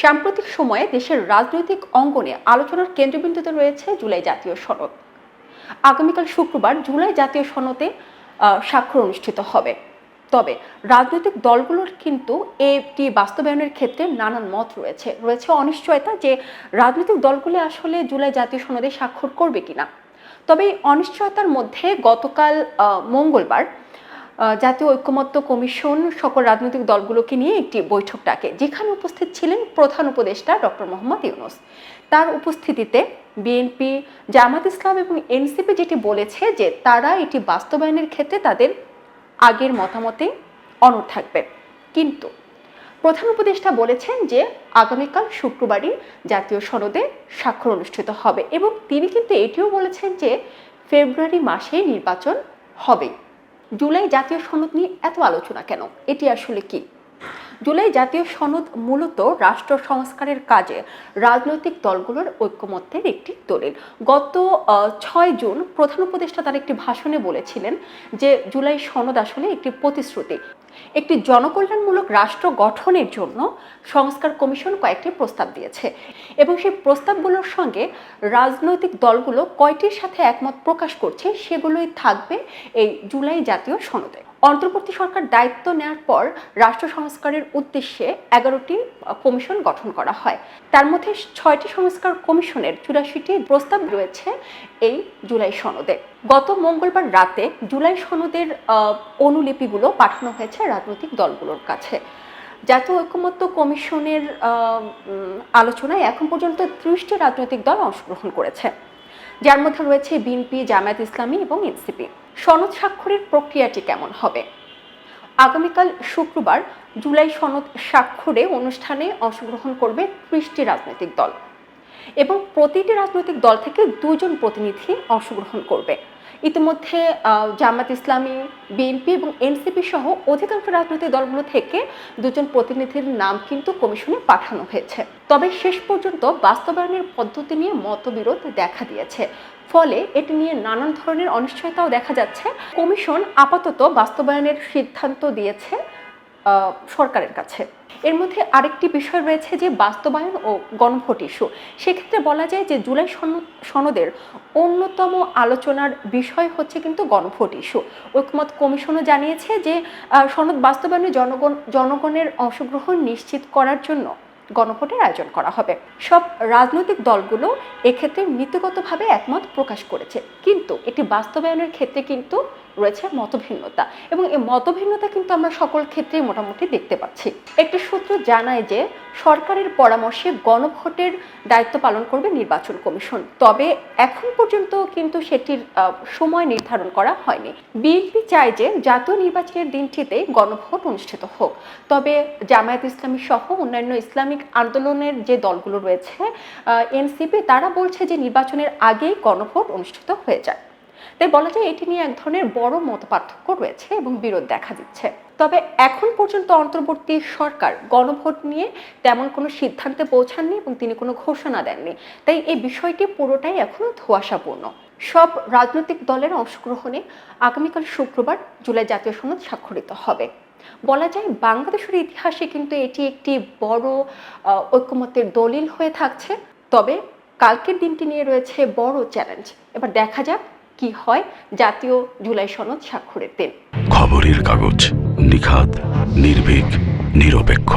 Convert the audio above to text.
সাম্প্রতিক সময়ে দেশের রাজনৈতিক অঙ্গনে আলোচনার কেন্দ্রবিন্দুতে রয়েছে জুলাই জাতীয় সনদ। আগামীকাল শুক্রবার জুলাই জাতীয় সনদে স্বাক্ষর অনুষ্ঠিত হবে। তবে রাজনৈতিক দলগুলোর কিন্তু এটি বাস্তবায়নের ক্ষেত্রে নানান মত রয়েছে। রয়েছে অনিশ্চয়তা যে রাজনৈতিক দলগুলি আসলে জুলাই জাতীয় সনদে স্বাক্ষর করবে কিনা। তবে এই অনিশ্চয়তার মধ্যে গতকাল মঙ্গলবার জাতীয় ঐক্যমত্য কমিশন সকল রাজনৈতিক দলগুলোকে নিয়ে একটি বৈঠক ডাকে, যেখানে উপস্থিত ছিলেন প্রধান উপদেষ্টা ডক্টর মোহাম্মদ ইউনুস। তার উপস্থিতিতে বিএনপি জামাত ইসলাম এবং এনসিপি যেটি বলেছে যে তারা এটি বাস্তবায়নের ক্ষেত্রে তাদের আগের মতামতে অনড় থাকবে। কিন্তু প্রধান উপদেষ্টা বলেছেন যে আগামীকাল শুক্রবারই জাতীয় সনদে স্বাক্ষর অনুষ্ঠিত হবে এবং তিনি কিন্তু এটিও বলেছেন যে ফেব্রুয়ারি মাসে নির্বাচন হবে। জুলাই জাতীয় সনদ নিয়ে এত আলোচনা কেন? এটি আসলে কি? জুলাই জাতীয় সনদ মূলত রাষ্ট্র সংস্কারের কাজে রাজনৈতিক দলগুলোর ঐক্যমত্যের একটি দলিল। গত ছয় জুন প্রধান উপদেষ্টা তার একটি ভাষণে বলেছিলেন যে জুলাই সনদ আসলে একটি প্রতিশ্রুতি। একটি জনকল্যাণমূলক রাষ্ট্র গঠনের জন্য সংস্কার কমিশন কয়েকটি প্রস্তাব দিয়েছে এবং সেই প্রস্তাবগুলোর সঙ্গে রাজনৈতিক দলগুলো কয়টির সাথে একমত প্রকাশ করছে সেগুলোই থাকবে এই জুলাই জাতীয় সনদে। অন্তর্বর্তী সরকার দায়িত্ব নেওয়ার পর রাষ্ট্র সংস্কারের উদ্দেশ্যে এগারোটি কমিশন গঠন করা হয়। তার মধ্যে ছয়টি সংস্কার কমিশনের চুরাশিটি প্রস্তাব রয়েছে এই জুলাই সনদে। গত মঙ্গলবার রাতে জুলাই সনদের অনুলিপিগুলো পাঠানো হয়েছে রাজনৈতিক দলগুলোর কাছে। জাতীয় ঐক্যমত্য কমিশনের আলোচনায় এখন পর্যন্ত ত্রিশটি রাজনৈতিক দল অংশগ্রহণ করেছে। যার মধ্যে রয়েছে বিএনপি, জামায়াত ইসলামী এবং এনসিপি। সনদ স্বাক্ষরের প্রক্রিয়াটি কেমন হবে? আগামীকাল শুক্রবার জুলাই সনদ স্বাক্ষরে অনুষ্ঠানে অংশগ্রহণ করবে ত্রিশটি রাজনৈতিক দল এবং প্রতিটি রাজনৈতিক দল থেকে দুজন প্রতিনিধি অংশগ্রহণ করবে। ইতিমধ্যে জামাত ইসলামী, বিএনপি এবং এনসিপি সহ অধিকাংশ রাজনৈতিক দলগুলো থেকে দুজন প্রতিনিধির নাম কিন্তু কমিশনে পাঠানো হয়েছে। তবে শেষ পর্যন্ত বাস্তবায়নের পদ্ধতি নিয়ে মতবিরোধ দেখা দিয়েছে। ফলে এটি নিয়ে নানান ধরনের অনিশ্চয়তাও দেখা যাচ্ছে। কমিশন আপাতত বাস্তবায়নের সিদ্ধান্ত দিয়েছে। সরকারের কাছে। এর মধ্যে আরেকটি বিষয় রয়েছে যে বাস্তবায়ন ও গণভোট ইস্যু। সেক্ষেত্রে বলা যায় যে জুলাই সনদ সনদের অন্যতম আলোচনার বিষয় হচ্ছে কিন্তু গণভোট ইস্যু। ঐকমত কমিশনও জানিয়েছে যে সনদ বাস্তবায়নে জনগণ জনগণের অংশগ্রহণ নিশ্চিত করার জন্য গণভোটের আয়োজন করা হবে। সব রাজনৈতিক দলগুলো এক্ষেত্রে নীতিগতভাবে একমত প্রকাশ করেছে। কিন্তু এটি বাস্তবায়নের ক্ষেত্রে কিন্তু রয়েছে মতভিন্নতা এবং এই মতভিন্নতা কিন্তু আমরা সকল ক্ষেত্রেই মোটামুটি দেখতে পাচ্ছি। একটি সূত্র জানায় যে সরকারের পরামর্শে গণভোটের দায়িত্ব পালন করবে নির্বাচন কমিশন। তবে এখন পর্যন্ত কিন্তু সেটির সময় নির্ধারণ করা হয়নি। বিএনপি চায় যে জাতীয় নির্বাচনের দিনটিতে গণভোট অনুষ্ঠিত হোক। তবে জামায়াত ইসলামী সহ অন্যান্য ইসলামিক আন্দোলনের যে দলগুলো রয়েছে এনসিপি, তারা বলছে যে নির্বাচনের আগেই গণভোট অনুষ্ঠিত হয়ে যায়। তাই বলা যায় এটি নিয়ে এক ধরনের বড় মত পার্থক্য রয়েছে এবং বিরোধ দেখা দিচ্ছে। তবে এখন পর্যন্ত অন্তর্বর্তী সরকার গণভোট নিয়ে তেমন কোনো সিদ্ধান্তে পৌঁছাননি এবং তিনি কোনো ঘোষণা দেননি। তাই এই বিষয়টি পুরোটাই এখনও ধোঁয়াশাপূর্ণ। সব রাজনৈতিক দলের অংশগ্রহণে আগামীকাল শুক্রবার জুলাই জাতীয় সনদ স্বাক্ষরিত হবে। বলা যায় বাংলাদেশের ইতিহাসে কিন্তু এটি একটি বড় আহ, ঐক্যমত্যের দলিল হয়ে থাকছে। তবে কালকের দিনটি নিয়ে রয়েছে বড় চ্যালেঞ্জ। এবার দেখা যাক কি হয় জাতীয় জুলাই সনদ স্বাক্ষরের দিন। খবরের কাগজ নিখাত নির্ভীক নিরপেক্ষ।